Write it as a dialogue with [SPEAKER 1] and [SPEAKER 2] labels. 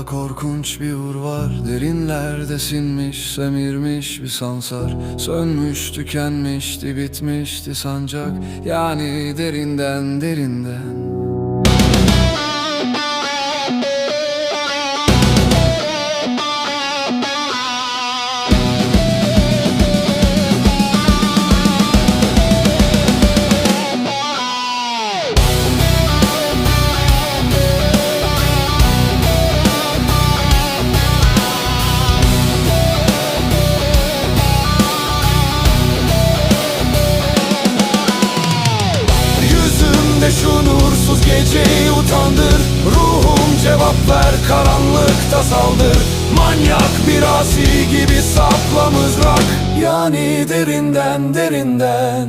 [SPEAKER 1] ruhumda korkunç bir ur var. Derinlerde sinmiş, semirmiş bir sansar. Sönmüş, tükenmişti, bitmişti sancak. Yani derinden derinden geceyi utandır Ruhum cevap ver karanlıkta saldır. Manyak bir asi gibi sapla mızrak Yani derinden derinden